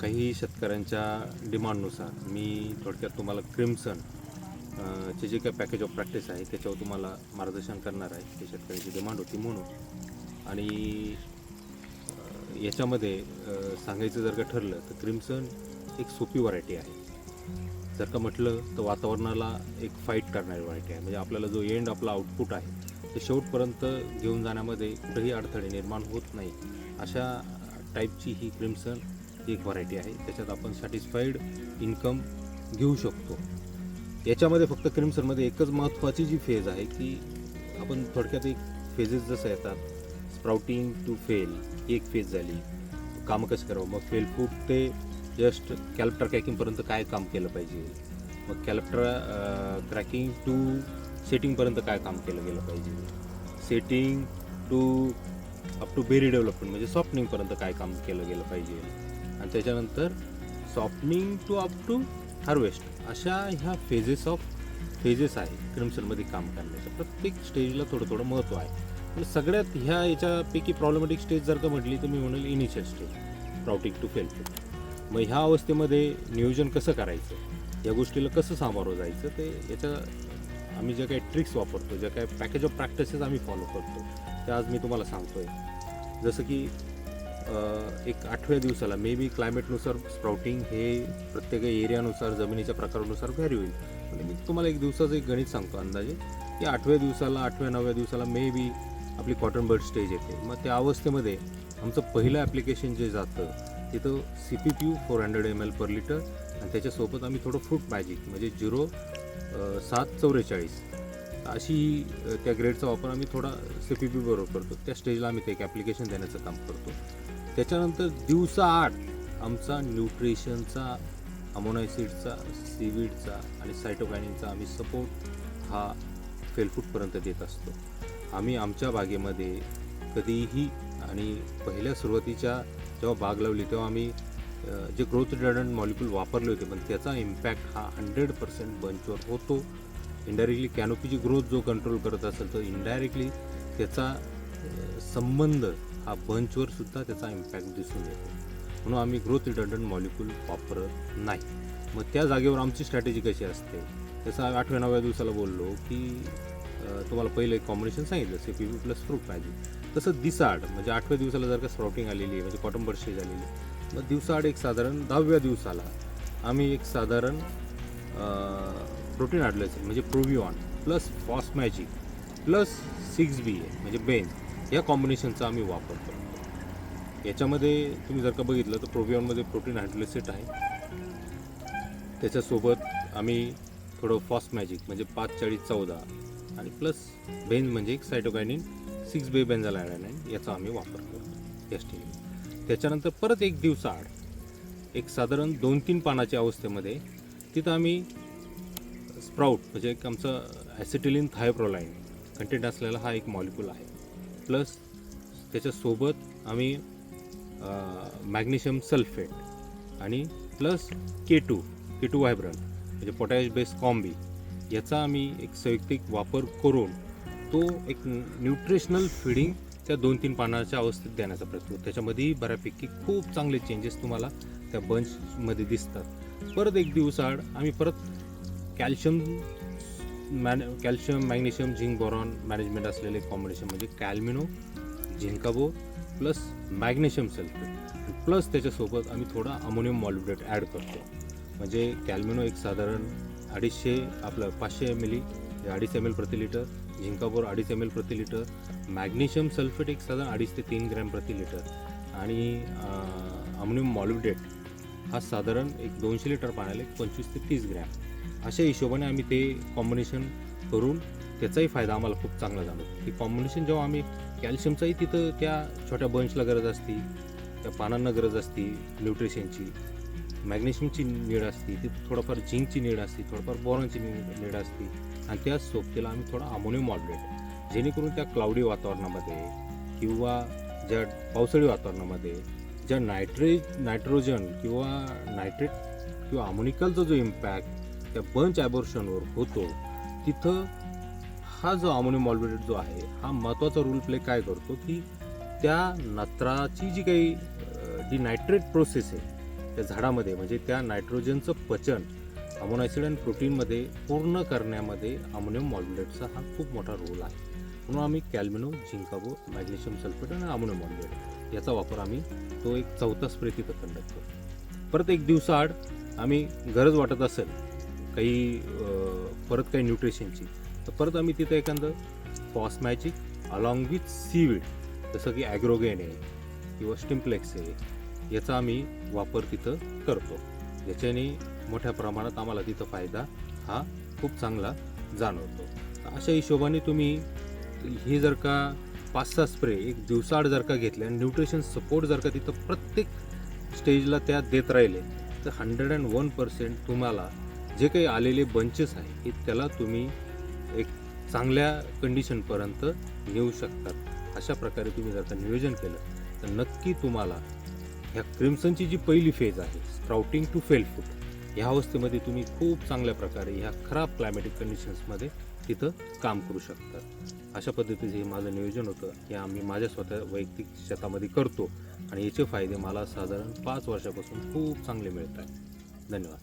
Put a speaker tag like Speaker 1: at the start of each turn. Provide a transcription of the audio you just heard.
Speaker 1: काही शेतकऱ्यांच्या डिमांडनुसार मी थोडक्यात तुम्हाला क्रिम्सन चे जे काही पॅकेज ऑफ प्रॅक्टिस आहे त्याच्यावर तुम्हाला मार्गदर्शन करणार आहे ते शेतकऱ्यांची डिमांड होती म्हणून. आणि याच्यामध्ये सांगायचं जर का ठरलं तर क्रिम्सन एक सोपी व्हरायटी आहे. जर का म्हटलं तर वातावरणाला एक फाईट करणारी व्हरायटी आहे. म्हणजे आपल्याला जो एंड आपला आउटपुट आहे ते शेवटपर्यंत घेऊन जाण्यामध्ये कुठेही अडथळे निर्माण होत नाही. अशा टाईपची ही क्रिम्सन ती एक व्हरायटी आहे. त्याच्यात आपण सॅटिस्फाईड इन्कम घेऊ शकतो. याच्यामध्ये फक्त क्रिम्सनमध्ये एकच महत्त्वाची जी फेज आहे की आपण थोडक्यात एक फेजेस जसं येतात. स्प्राउटिंग टू फेल एक फेज झाली. कामं कसं करावं? मग फेल फूड ते जस्ट कॅलप्टर क्रॅकिंगपर्यंत काय काम केलं पाहिजे? मग कॅलप्टर क्रॅकिंग टू सेटिंगपर्यंत काय काम केलं गेलं पाहिजे? Setting to up to berry development म्हणजे सॉफ्टनिंगपर्यंत काय काम केलं गेलं पाहिजे? आणि त्याच्यानंतर softening to up to harvest अशा ह्या फेजेस ऑफ फेजेस आहे. क्रिम्सनमध्ये काम करण्याच्या प्रत्येक स्टेजला थोडं थोडं महत्त्व आहे. पण सगळ्यात ह्या याच्यापैकी प्रॉब्लेमॅटिक स्टेज जर का म्हटली तर मी म्हणेल इनिशियल स्टेज प्रॉटिक टू फेल मग ह्या अवस्थेमध्ये नियोजन कसं करायचं? या गोष्टीला कसं सामोरं जायचं? ते याच्या आम्ही ज्या काही ट्रिक्स वापरतो ज्या काही पॅकेज ऑफ प्रॅक्टिसेस आम्ही फॉलो करतो ते आज मी तुम्हाला सांगतोय. जसं की एक आठव्या दिवसाला मे बी क्लायमेटनुसार स्प्राउटिंग हे प्रत्येक एरियानुसार जमिनीच्या प्रकारानुसार व्हॅरी होईल. म्हणजे मी तुम्हाला एक दिवसाचं एक गणित सांगतो अंदाजे. की आठव्या दिवसाला आठव्या नवव्या दिवसाला मे बी आपली कॉटन बर्ड स्टेज येते. मग त्या अवस्थेमध्ये आमचं पहिलं ॲप्लिकेशन जे जातं तिथं C P Q four hundred M L per litre आणि त्याच्यासोबत आम्ही थोडं फ्रूट मॅजिक म्हणजे झिरो सात चौवेचाळीस अशी त्या ग्रेडचा वापर आम्ही थोडा सी पी पी बरोबर करतो. त्या स्टेजला आम्ही ते एक ॲप्लिकेशन देण्याचं काम करतो. त्याच्यानंतर दिवसा आठ आमचा न्यूट्रिशनचा अमोनायसिडचा सीवीडचा आणि सायटोकायनिनचा आम्ही सपोर्ट हा फेलफूटपर्यंत देत असतो. आम्ही आमच्या बागेमध्ये कधीही आणि पहिल्या सुरुवातीच्या जेव्हा बाग लावली तेव्हा आम्ही जे ग्रोथ रिडंट मॉलिक्यूल वापरले होते पण त्याचा इम्पॅक्ट हा हंड्रेड पर्सेंट बंचवर होतो. इनडायरेक्टली कॅनोपीची ग्रोथ जो कंट्रोल करत असेल तर इनडायरेक्टली त्याचा संबंध हा बंचवर सुद्धा त्याचा इम्पॅक्ट दिसून येतो. म्हणून आम्ही ग्रोथ रिटर्डंट मॉलिक्यूल वापरत नाही. मग त्या जागेवर आमची स्ट्रॅटेजी कशी असते? जसं आम्ही आठव्या नवव्या दिवसाला बोललो की तुम्हाला पहिलं एक कॉम्बिनेशन सांगितलं C P P plus fruit magic तसं दिसाड म्हणजे आठव्या दिवसाला जर का स्प्राउटिंग आलेली आहे म्हणजे कॉटन बर्ड आलेली आहे मग दिवसाआड एक साधारण दहाव्या दिवसाला आम्ही एक साधारण प्रोटीन आडलं म्हणजे प्रोव्हिऑन प्लस फॉस magic plus six B A म्हणजे बेन या कॉम्बिनेशनचा आम्ही वापर करतो. याच्यामध्ये तुम्ही जर का बघितलं तर प्रोबियॉनमध्ये प्रोटीन हायड्रोलेसेट आहे. त्याच्यासोबत आम्ही थोडं फास्ट मॅजिक म्हणजे पाच चाळीस चौदा आणि प्लस बेन म्हणजे एक सायटोकायनिन सिक्स बे बेन्झालायनाइन याचा आम्ही वापर करतो. या स्टेजला त्याच्यानंतर परत एक दिवसाआड एक साधारण दोन तीन पानाच्या अवस्थेमध्ये तिथं आम्ही स्प्राऊट म्हणजे एक आमचं ॲसिटिलिन थायप्रोलाईन कंटेंट असलेला हा एक मॉलिक्यूल आहे. प्लस त्याच्यासोबत आम्ही मॅग्नेशियम सल्फेट आणि plus K two K two व्हायब्रन म्हणजे पोटॅश बेस कॉम्बी याचा आम्ही एक संयुक्तिक वापर करून तो एक न्यूट्रिशनल फिडिंग त्या दोन तीन पानाच्या अवस्थेत देण्याचा प्रयत्न करतो त्याच्यामध्येही बऱ्यापैकी खूप चांगले चेंजेस तुम्हाला त्या बंचमध्ये दिसतात. परत एक दिवसाआड आम्ही परत calcium man calcium magnesium zinc boron management असलेले कॉम्बिनेशन म्हणजे कॅल्मिनो झिंकाबो प्लस मॅग्नेशियम सल्फेट. प्लस त्याच्यासोबत आम्ही थोडा अमोनियम मॉलिब्रेट ॲड करतो. म्हणजे कॅल्मिनो एक साधारण अडीचशे आपलं पाचशे एम म्हणजे एल अडीच एम एल प्रति लिटर झिंकाबोर अडीच एम एल प्रति लिटर मॅग्नेशियम सल्फेट एक साधारण अडीच ते तीन ग्रॅम प्रति लिटर आणि अमोनियम मॉलिब्डेट हा साधारण एक दोनशे लिटर पाण्याला एक पंचवीस ते तीस ग्रॅम. अशा हिशोबाने आम्ही ते कॉम्बिनेशन करून त्याचाही फायदा आम्हाला खूप चांगला झाला. की कॉम्बिनेशन जेव्हा आम्ही कॅल्शियमचाही तिथं त्या छोट्या बंचला गरज असती त्या पानांना गरज असती न्यूट्रिशनची मॅग्नेशियमची नीड असते तिथं थोडंफार झिंकची नीड असते थोडंफार बोरॉनची नीड नीड असते आणि त्या सोबतीला आम्ही थोडा अमोनियम मॉडरेट जेणेकरून त्या क्लाउडी वातावरणामध्ये किंवा ज्या पावसाळी वातावरणामध्ये ज्या नायट्रे नायट्रोजन किंवा नायट्रेट किंवा अमोनिकलचा जो इम्पॅक्ट त्या बंच ॲबॉर्शनवर होतो तिथं हा जो अमोनियम मॉल्बेटेड जो आहे हा महत्त्वाचा रोल प्ले काय करतो की त्या नत्राची जी काही जी नायट्रेट प्रोसेस आहे त्या झाडामध्ये म्हणजे त्या नायट्रोजनचं पचन अमोनायसिड आणि प्रोटीनमध्ये पूर्ण करण्यामध्ये अमोनियम मॉल्बेटचा हा खूप मोठा रोल आहे. म्हणून आम्ही कॅल्मिनो झिंकाबो मॅग्नेशियम सल्फेट आणि अमोनियम मॉल्बेट याचा वापर आम्ही तो एक चौथा स्प्रे तिथं कंडक्ट करतो. परत एक दिवसाआड आम्ही गरज वाटत असेल काही परत काही न्यूट्रिशनची तर परत आम्ही तिथं एखादं फॉस्मॅजिक अलॉंग विथ सीवीड जसं की ॲग्रोगेन आहे किंवा स्टिम्प्लेक्स आहे याचा आम्ही वापर तिथं करतो. याच्याने मोठ्या प्रमाणात आम्हाला तिथं फायदा हा खूप चांगला जाणवतो. अशा हिशोबाने तुम्ही हे जर का पाच सहा स्प्रे एक दिवसाआड जर का घेतले आणि न्यूट्रिशन सपोर्ट जर का तिथं प्रत्येक स्टेजला त्या देत राहिले तर हंड्रेड अँड वन पर्सेंट तुम्हाला जे काही आलेले बंचेस आहे हे त्याला तुम्ही एक चांगल्या कंडिशनपर्यंत नेऊ शकतात अशा प्रकारे तुम्ही जर का नियोजन केलं तर नक्की तुम्हाला ह्या क्रिम्सनची जी पहिली फेज आहे स्प्राउटिंग टू फेल फूट ह्या अवस्थेमध्ये तुम्ही खूप चांगल्या प्रकारे ह्या खराब क्लायमॅटिक कंडिशन्समध्ये तिथं काम करू शकतात अशा पद्धतीचं हे माझं नियोजन होतं. हे आम्ही माझ्या स्वतः वैयक्तिक शेतामध्ये करतो आणि याचे फायदे मला साधारण पाच वर्षापासून खूप चांगले मिळत आहेत. धन्यवाद.